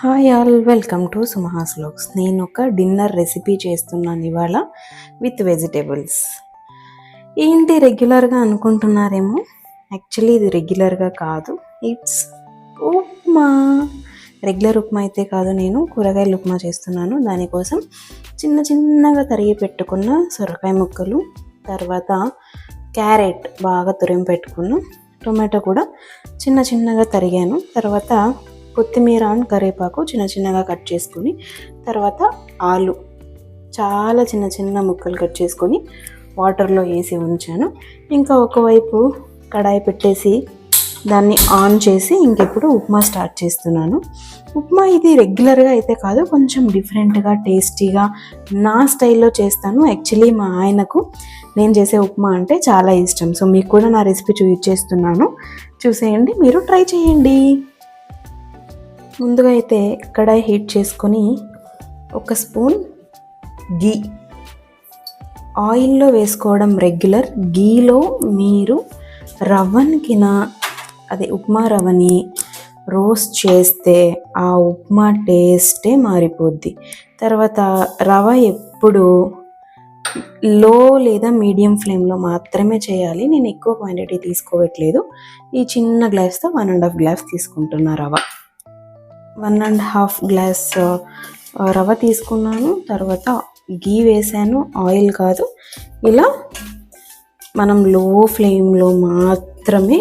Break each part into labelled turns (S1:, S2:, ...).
S1: Hi all welcome to Sumaha's looks నేను ఒక dinner recipe చేస్తున్నాను ఇవాళ విత్ వెజిటేబుల్స్ ఏంటి రెగ్యులర్గా అనుకుంటున్నారేమో? యాక్చువల్లీ ఇది రెగ్యులర్గా కాదు. ఇట్స్ ఉప్మా. రెగ్యులర్ ఉప్మా అయితే కాదు నేను కూరగాయల ఉప్మా చేస్తున్నాను. దానికోసం చిన్న చిన్నగా తరిగి పెట్టుకున్న సొరకాయ ముక్కలు తర్వాత క్యారెట్ బాగా తురిమి పెట్టుకున్న టొమాటో కూడా చిన్న చిన్నగా తరిగాను. తర్వాత కొత్తిమీర అండ్ కరివేపాకు చిన్న చిన్నగా కట్ చేసుకొని తర్వాత ఆలు చాలా చిన్న చిన్న ముక్కలు కట్ చేసుకొని వాటర్లో వేసి ఉంచాను. ఇంకా ఒకవైపు కడాయి పెట్టేసి దాన్ని ఆన్ చేసి ఇంకెప్పుడు ఉప్మా స్టార్ట్ చేస్తున్నాను. ఉప్మా ఇది రెగ్యులర్గా అయితే కాదు కొంచెం డిఫరెంట్గా టేస్టీగా నా స్టైల్లో చేస్తాను. యాక్చువల్లీ మా ఆయనకు నేను చేసే ఉప్మా అంటే చాలా ఇష్టం. సో మీకు కూడా నా రెసిపీ చూపించేస్తున్నాను చూసేయండి మీరు ట్రై చేయండి. ముందుగా అయితే కడాయి హీట్ చేసుకొని ఒక స్పూన్ గీ. ఆయిల్లో వేసుకోవడం రెగ్యులర్. గీలో మీరు రవ్వనికిన అది ఉప్మా రవ్వని రోస్ట్ చేస్తే ఆ ఉప్మా టేస్టే మారిపోద్ది. తర్వాత రవ ఎప్పుడు లో లేదా మీడియం ఫ్లేమ్లో మాత్రమే చేయాలి. నేను ఎక్కువ క్వాంటిటీ తీసుకోవట్లేదు. ఈ చిన్న గ్లాస్తో వన్ అండ్ హాఫ్ గ్లాస్ తీసుకుంటున్నా రవ వన్ అండ్ హాఫ్ గ్లాస్ రవ్వ రవ తీసుకున్నాను. తర్వాత గీ వేసాను ఆయిల్ కాదు. ఇలా మనం లో ఫ్లేమ్లో మాత్రమే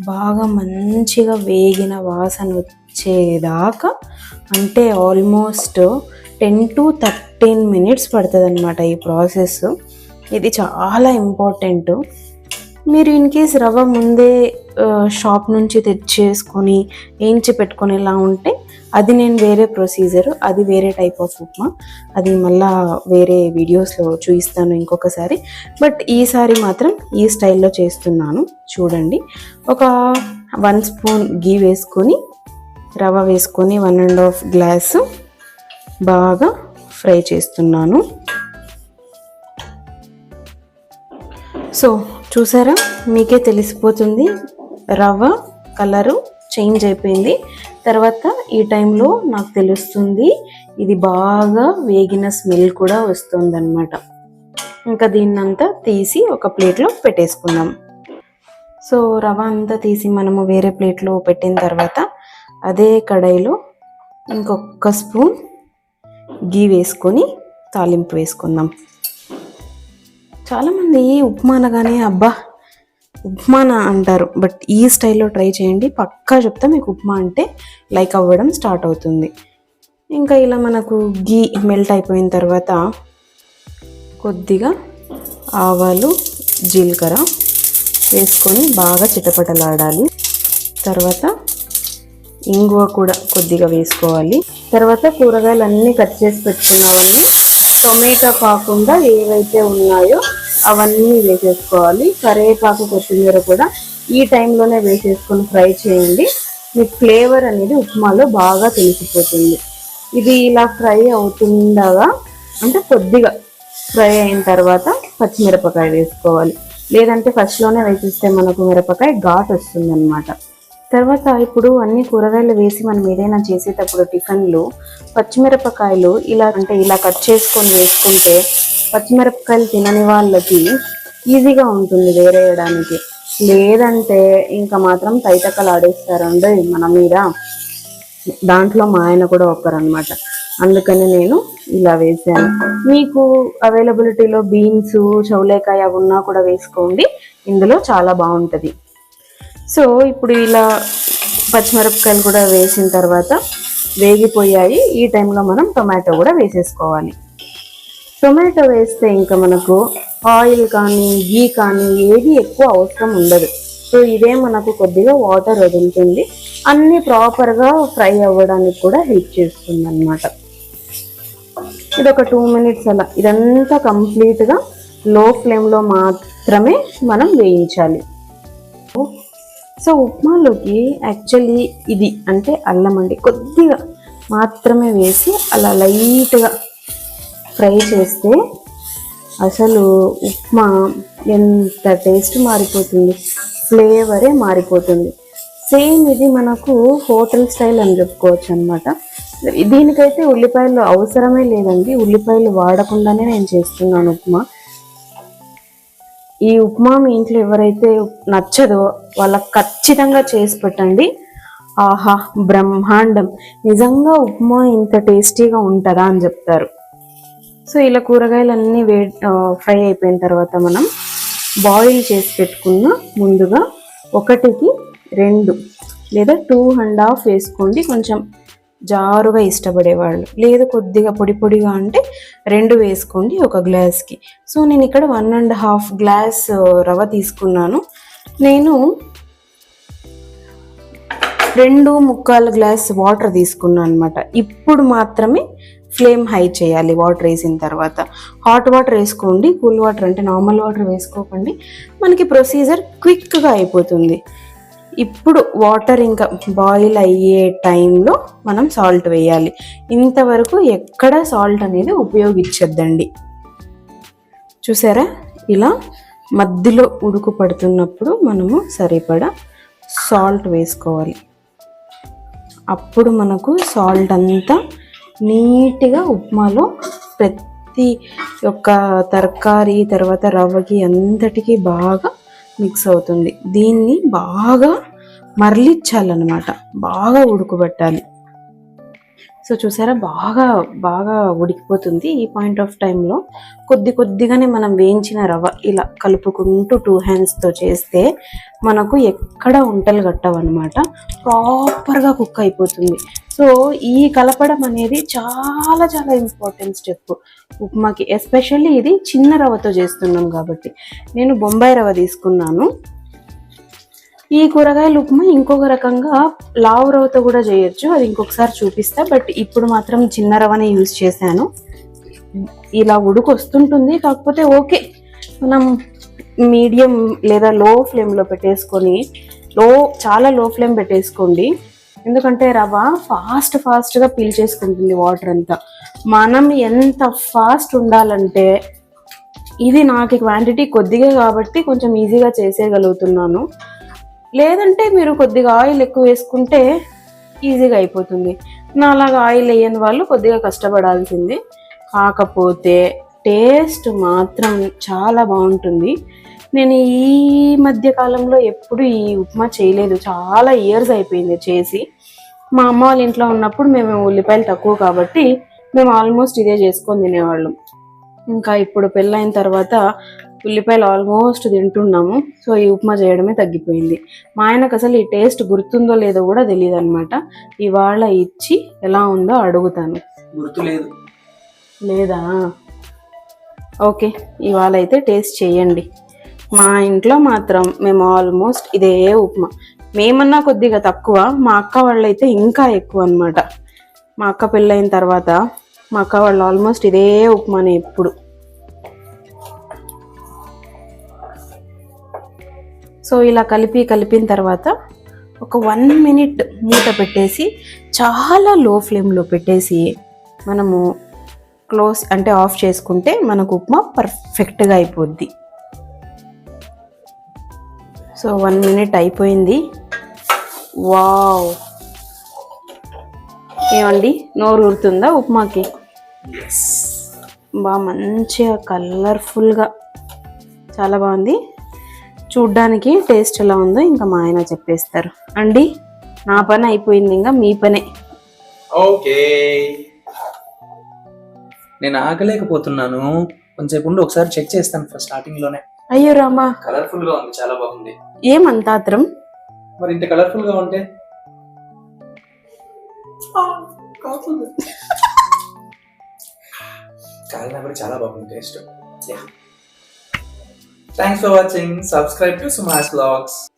S1: బాగా మంచిగా వేగిన వాసన వచ్చేదాకా అంటే almost ten to thirteen minutes పడుతుంది అనమాట ఈ ప్రాసెస్. ఇది చాలా ఇంపార్టెంట్. మీరు ఇన్ కేస్ రవ్వ ముందే షాప్ నుంచి తెచ్చేసుకొని వేయించి పెట్టుకునేలా ఉంటే అది నేను వేరే ప్రొసీజర్ అది వేరే టైప్ ఆఫ్ ఉప్మా. అది మళ్ళా వేరే వీడియోస్లో చూపిస్తాను ఇంకొకసారి. బట్ ఈసారి మాత్రం ఈ స్టైల్లో చేస్తున్నాను. చూడండి. ఒక వన్ స్పూన్ గీ వేసుకొని రవ వేసుకొని వన్ అండ్ హాఫ్ గ్లాసు బాగా ఫ్రై చేస్తున్నాను. సో చూసారా? మీకే తెలిసిపోతుంది. రవ్వ కలరు చేంజ్ అయిపోయింది. తర్వాత ఈ టైంలో నాకు తెలుస్తుంది ఇది బాగా వేగిన స్మెల్ కూడా వస్తుందన్నమాట. ఇంకా దీన్నంతా తీసి ఒక ప్లేట్లో పెట్టేసుకుందాం. సో రవ అంతా తీసి మనము వేరే ప్లేట్లో పెట్టిన తర్వాత అదే కడాయిలో ఇంకొక స్పూన్ గీ వేసుకొని తాలింపు వేసుకుందాం. చాలామంది ఉప్మా అనగానే అబ్బా ఉప్మానా అంటారు. బట్ ఈ స్టైల్లో ట్రై చేయండి. పక్కా చెప్తా మీకు ఉప్మా అంటే లైక్ అవ్వడం స్టార్ట్ అవుతుంది. ఇంకా ఇలా మనకు గీ మెల్ట్ అయిపోయిన తర్వాత కొద్దిగా ఆవాలు జీలకర్ర వేసుకొని బాగా చిటపటలాడాలి. తర్వాత ఇంగువ కూడా కొద్దిగా వేసుకోవాలి. తర్వాత కూరగాయలు అన్నీ కట్ చేసి పెట్టుకున్నవన్నీ టొమాటో కాకుండా ఏవైతే ఉన్నాయో అవన్నీ వేసేసుకోవాలి. కరివేపాకు కొత్తిమీర కూడా ఈ టైంలోనే వేసేసుకొని ఫ్రై చేయండి. మీకు ఫ్లేవర్ అనేది ఉప్మాలో బాగా తెలిసిపోతుంది. ఇది ఇలా ఫ్రై అవుతుండగా అంటే కొద్దిగా ఫ్రై అయిన తర్వాత పచ్చిమిరపకాయ వేసుకోవాలి. లేదంటే ఫస్ట్లోనే వేసిస్తే మనకు మిరపకాయ ఘాట్ వస్తుందన్నమాట. తర్వాత ఇప్పుడు అన్ని కూరగాయలు వేసి మనం ఏదైనా చేసేటప్పుడు టిఫిన్లు పచ్చిమిరపకాయలు ఇలా అంటే ఇలా కట్ చేసుకొని వేసుకుంటే పచ్చిమిరపకాయలు తినని వాళ్ళకి ఈజీగా ఉంటుంది వేరేయడానికి. లేదంటే ఇంకా మాత్రం తైతక్కలు ఆడేస్తారండి మన మీద. దాంట్లో మా ఆయన కూడా ఒకరనమాట అందుకని నేను ఇలా వేసాను మీకు అవైలబిలిటీలో బీన్స్ చౌలేకాయ అవి ఉన్నా కూడా వేసుకోండి. ఇందులో చాలా బాగుంటుంది. సో ఇప్పుడు ఇలా పచ్చిమిరపకాయలు కూడా వేసిన తర్వాత వేగిపోయాయి. ఈ టైంలో మనం టొమాటో కూడా వేసేసుకోవాలి. టొమాటో వేస్తే ఇంకా మనకు ఆయిల్ కానీ గీ కానీ ఏది ఎక్కువ అవసరం ఉండదు. సో ఇదే మనకు కొద్దిగా వాటర్ వదులుతుంది అన్నీ ప్రాపర్గా ఫ్రై అవ్వడానికి కూడా హెల్ప్ చేస్తుంది అనమాట ఇది ఒక టూ మినిట్స్ అలా. ఇదంతా కంప్లీట్గా లో ఫ్లేమ్లో మాత్రమే మనం వేయించాలి. సో ఉప్మాలోకి యాక్చువల్లీ ఇది అంటే అల్లం అండి. కొద్దిగా మాత్రమే వేసి అలా లైట్గా ఫ్రై చేస్తే అసలు ఉప్మా ఎంత టేస్ట్ మారిపోతుంది ఫ్లేవరే మారిపోతుంది. సేమ్ ఇది మనకు హోటల్ స్టైల్ అని చెప్పుకోవచ్చు అనమాట దీనికైతే ఉల్లిపాయలు అవసరమే లేదండి. ఉల్లిపాయలు వాడకుండానే నేను చేస్తున్నాను ఉప్మా. ఈ ఉప్మా మీ ఇంట్లో ఎవరైతే నచ్చదో వాళ్ళకి ఖచ్చితంగా చేసి పెట్టండి. ఆహా బ్రహ్మాండం. నిజంగా ఉప్మా ఇంత టేస్టీగా ఉంటుందా అని చెప్తారు. సో ఇలా కూరగాయలన్నీ వే ఫ్రై అయిపోయిన తర్వాత మనం బాయిల్ చేసి పెట్టుకున్న ముందుగా ఒకటికి రెండు లేదా టూ అండ్ హాఫ్ వేసుకోండి. కొంచెం జారుగా ఇష్టపడేవాళ్ళు. లేదు కొద్దిగా పొడి పొడిగా అంటే రెండు వేసుకోండి ఒక గ్లాస్కి. సో నేను ఇక్కడ వన్ అండ్ హాఫ్ గ్లాస్ రవ తీసుకున్నాను. నేను రెండు ముక్కాలు గ్లాస్ వాటర్ తీసుకున్నాను అనమాట ఇప్పుడు మాత్రమే ఫ్లేమ్ హై చేయాలి వాటర్ వేసిన తర్వాత. హాట్ వాటర్ వేసుకోండి కూల్ వాటర్ అంటే నార్మల్ వాటర్ వేసుకోకండి. మనకి ప్రొసీజర్ క్విక్గా అయిపోతుంది. ఇప్పుడు వాటర్ ఇంకా బాయిల్ అయ్యే టైంలో మనం సాల్ట్ వేయాలి. ఇంతవరకు ఎక్కడ సాల్ట్ అనేది ఉపయోగించద్దండి. చూసారా? ఇలా మధ్యలో ఉడుకు పడుతున్నప్పుడు మనము సరిపడా సాల్ట్ వేసుకోవాలి. అప్పుడు మనకు సాల్ట్ అంతా నీట్గా ఉప్మాలో ప్రతి ఒక్క తరకారీ తర్వాత రవ్వకి అంతటికి బాగా మిక్స్ అవుతుంది. దీన్ని బాగా మరలిచ్చాలన్నమాట బాగా ఉడుకుబెట్టాలి. సో చూసారా? బాగా బాగా ఉడికిపోతుంది. ఈ పాయింట్ ఆఫ్ టైంలో కొద్ది కొద్దిగానే మనం వేయించిన రవ్వ ఇలా కలుపుకుంటూ టూ హ్యాండ్స్తో చేస్తే మనకు ఎక్కడ ఉంటలు కట్టవన్నమాట ప్రాపర్గా కుక్ అయిపోతుంది. సో ఈ కలపడం అనేది చాలా చాలా ఇంపార్టెంట్ స్టెప్. ఉప్మాకి ఎస్పెషల్లీ ఇది చిన్న రవ్వతో చేస్తున్నాం కాబట్టి. నేను బొంబాయి రవ్వ తీసుకున్నాను. ఈ కూరగాయల ఉప్మా ఇంకొక రకంగా లావు రవ్వతో కూడా చేయొచ్చు. అది ఇంకొకసారి చూపిస్తా. బట్ ఇప్పుడు మాత్రం చిన్న రవ్వనే యూజ్ చేశాను. ఇలా ఉడుకు వస్తుంటుంది కాకపోతే ఓకే. మనం మీడియం లేదా లో ఫ్లేమ్లో పెట్టేసుకొని లో చాలా లో ఫ్లేమ్ పెట్టేసుకోండి. ఎందుకంటే రవ్వ ఫాస్ట్ ఫాస్ట్గా పీల్చేసుకుంటుంది వాటర్ అంతా. మనం ఎంత ఫాస్ట్ ఉండాలంటే ఇది నాకు క్వాంటిటీ కొద్దిగా కాబట్టి కొంచెం ఈజీగా చేసేయగలుగుతున్నాను. లేదంటే మీరు కొద్దిగా ఆయిల్ ఎక్కువ వేసుకుంటే ఈజీగా అయిపోతుంది. నా అలాగా ఆయిల్ వేయని వాళ్ళు కొద్దిగా కష్టపడాల్సింది. కాకపోతే టేస్ట్ మాత్రం చాలా బాగుంటుంది. నేను ఈ మధ్య కాలంలో ఎప్పుడు ఈ ఉప్మా చేయలేదు. చాలా ఇయర్స్ అయిపోయింది చేసి. మా అమ్మ వాళ్ళ ఇంట్లో ఉన్నప్పుడు మేము ఉల్లిపాయలు తక్కువ కాబట్టి మేము ఆల్మోస్ట్ ఇదే చేసుకొని తినేవాళ్ళం. ఇంకా ఇప్పుడు పెళ్ళైన తర్వాత ఉల్లిపాయలు ఆల్మోస్ట్ తింటున్నాము. సో ఈ ఉప్మా చేయడమే తగ్గిపోయింది. మా ఆయనకు అసలు ఈ టేస్ట్ గుర్తుందో లేదో కూడా తెలియదు అనమాట ఇవాళ ఇచ్చి ఎలా ఉందో అడుగుతాను.
S2: గుర్తు లేదు.
S1: లేదా? ఓకే ఇవాళ అయితే టేస్ట్ చేయండి. మా ఇంట్లో మాత్రం మేము ఆల్మోస్ట్ ఇదే ఉప్మా. మేమన్నా కొద్దిగా తక్కువ మా అక్క వాళ్ళైతే ఇంకా ఎక్కువ అన్నమాట. మా అక్క పెళ్ళైన తర్వాత మా అక్క వాళ్ళు ఆల్మోస్ట్ ఇదే ఉప్మానే ఎప్పుడు. సో ఇలా కలిపి కలిపిన తర్వాత ఒక వన్ మినిట్ మూత పెట్టేసి చాలా లో ఫ్లేమ్లో పెట్టేసి మనము క్లోజ్ అంటే ఆఫ్ చేసుకుంటే మనకు ఉప్మా పర్ఫెక్ట్గా అయిపోద్ది. సో వన్ మినిట్ అయిపోయింది. వావ్. ఏమండి? నోరు ఊరుతుందా ఉప్మాకి బాగా మంచిగా కలర్ఫుల్గా. చాలా బాగుంది. చూడ్డానికి టేస్ట్ ఎలా ఉందో ఇంకా మా ఆయన చెప్పేస్తారు. అండి నా పని అయిపోయింది ఇంకా మీ పనే.
S2: ఓకే. నేను ఆగలేకపోతున్నాను. కొంచెంసేపు ఉండి ఒకసారి చెక్ చేస్తాను ఫస్ట్ స్టార్టింగ్లోనే
S1: అయ్యో రామా.
S2: కలర్ఫుల్గా ఉంది చాలా బాగుంది.
S1: ఏమంత ఆత్రం
S2: మరి ఇంత కలర్ఫుల్గా ఉంటే? కాలినా కూడా చాలా బాగుంది taste. Thanks for watching subscribe to Suma's vlogs